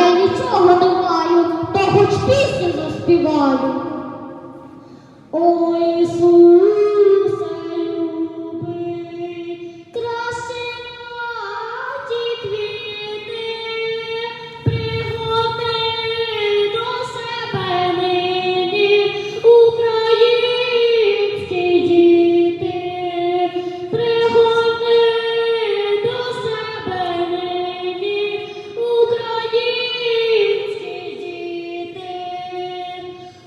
я нічого не маю, та хоч пісню заспіваю. Ой,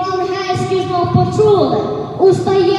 ангельські знов почули, устає.